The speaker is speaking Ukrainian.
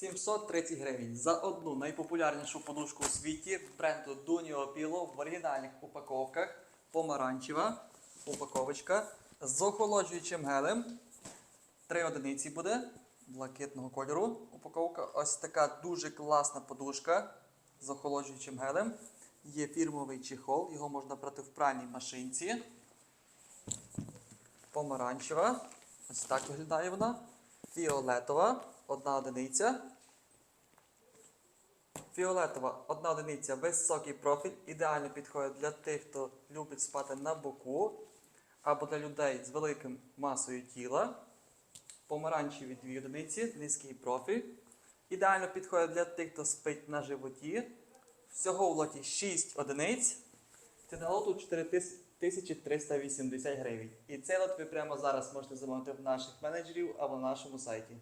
730 гривень за одну найпопулярнішу подушку у світі бренду Dunio Pillow в оригінальних упаковках. Помаранчева упаковочка з охолоджуючим гелем. Три одиниці буде блакитного кольору. Упаковка. Ось така дуже класна подушка з охолоджуючим гелем. Є фірмовий чехол, його можна брати в пральній машинці. Помаранчева. Ось так виглядає вона. Фіолетова, одна одиниця. Фіолетова, одна одиниця, високий профіль, ідеально підходить для тих, хто любить спати на боку, або для людей з великим масою тіла. Помаранчеві дві одиниці, низький профіль. Ідеально підходить для тих, хто спить на животі. Всього в лоті 6 одиниць. Ціна лоту 4380 гривень. І цей лот ви прямо зараз можете замовити в наших менеджерів або на нашому сайті.